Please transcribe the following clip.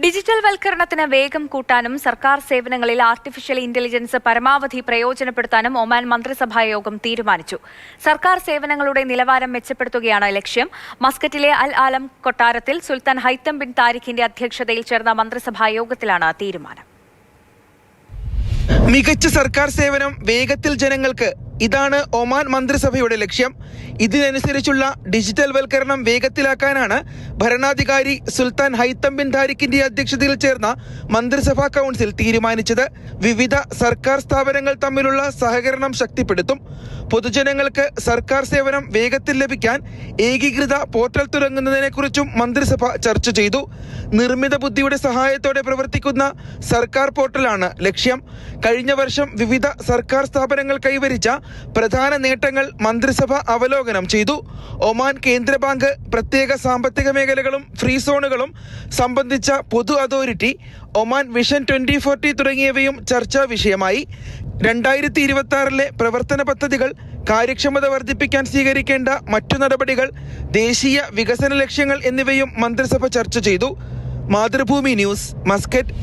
Digital വൽക്കരണത്തിന് വേഗം കൂട്ടാനും സർക്കാർ സേവനങ്ങളിൽ ആർട്ടിഫിഷ്യൽ ഇന്റലിജൻസ് പരമാവധി പ്രയോജനപ്പെടുത്താനും ഒമാൻ മന്ത്രിസഭാ യോഗം തീരുമാനിച്ചു. സർക്കാർ സേവനങ്ങളുടെ നിലവാരം മെച്ചപ്പെടുത്തുകയാണ് ലക്ഷ്യം. മസ്കറ്റിലെ അൽ ആലം കൊട്ടാരത്തിൽ സുൽത്താൻ ഹൈത്തം ബിൻ താരിഖിന്റെ അധ്യക്ഷതയിൽ ചേർന്ന മന്ത്രിസഭാ യോഗത്തിലാണ് തീരുമാനം. മികച്ച സർക്കാർ സേവനം വേഗത്തിൽ ജനങ്ങൾക്ക്. ഇതാണ് ഒമാൻ മന്ത്രിസഭയുടെ ലക്ഷ്യം. ഇതിനനുസരിച്ചുള്ള ഡിജിറ്റൽ വൽക്കരണം വേഗത്തിലാക്കാനാണ് ഭരണാധികാരി സുൽത്താൻ ഹൈത്തം ബിൻ ധാരിക്കിന്റെ അധ്യക്ഷതയിൽ ചേർന്ന മന്ത്രിസഭാ കൗൺസിൽ തീരുമാനിച്ചത്. വിവിധ സർക്കാർ സ്ഥാപനങ്ങൾ തമ്മിലുള്ള സഹകരണം ശക്തിപ്പെടുത്തും. പൊതുജനങ്ങൾക്ക് സർക്കാർ സേവനം വേഗത്തിൽ ലഭിക്കാൻ ഏകീകൃത പോർട്ടൽ തുടങ്ങുന്നതിനെക്കുറിച്ചും മന്ത്രിസഭ ചർച്ച ചെയ്തു. നിർമ്മിത ബുദ്ധിയുടെ സഹായത്തോടെ പ്രവർത്തിക്കുന്ന സർക്കാർ പോർട്ടലാണ് ലക്ഷ്യം. കഴിഞ്ഞ വർഷം വിവിധ സർക്കാർ സ്ഥാപനങ്ങൾ കൈവരിച്ച പ്രധാന നേട്ടങ്ങൾ മന്ത്രിസഭ അവലോകനം ചെയ്തു. ഒമാൻ കേന്ദ്ര ബാങ്ക് പ്രത്യേക സാമ്പത്തിക മേഖലകളും ഫ്രീ സോണുകളും സംബന്ധിച്ച പൊതു authority Oman vision twenty forty തുടങ്ങിയവയും ചർച്ചാ വിഷയമായി. രണ്ടായിരത്തി ഇരുപത്തി ആറിലെ പ്രവർത്തന പദ്ധതികൾ കാര്യക്ഷമത വർദ്ധിപ്പിക്കാൻ സ്വീകരിക്കേണ്ട മറ്റു നടപടികൾ ദേശീയ വികസന ലക്ഷ്യങ്ങൾ എന്നിവയും മന്ത്രിസഭ ചർച്ച ചെയ്തു. Mathrubhumi news Muscat.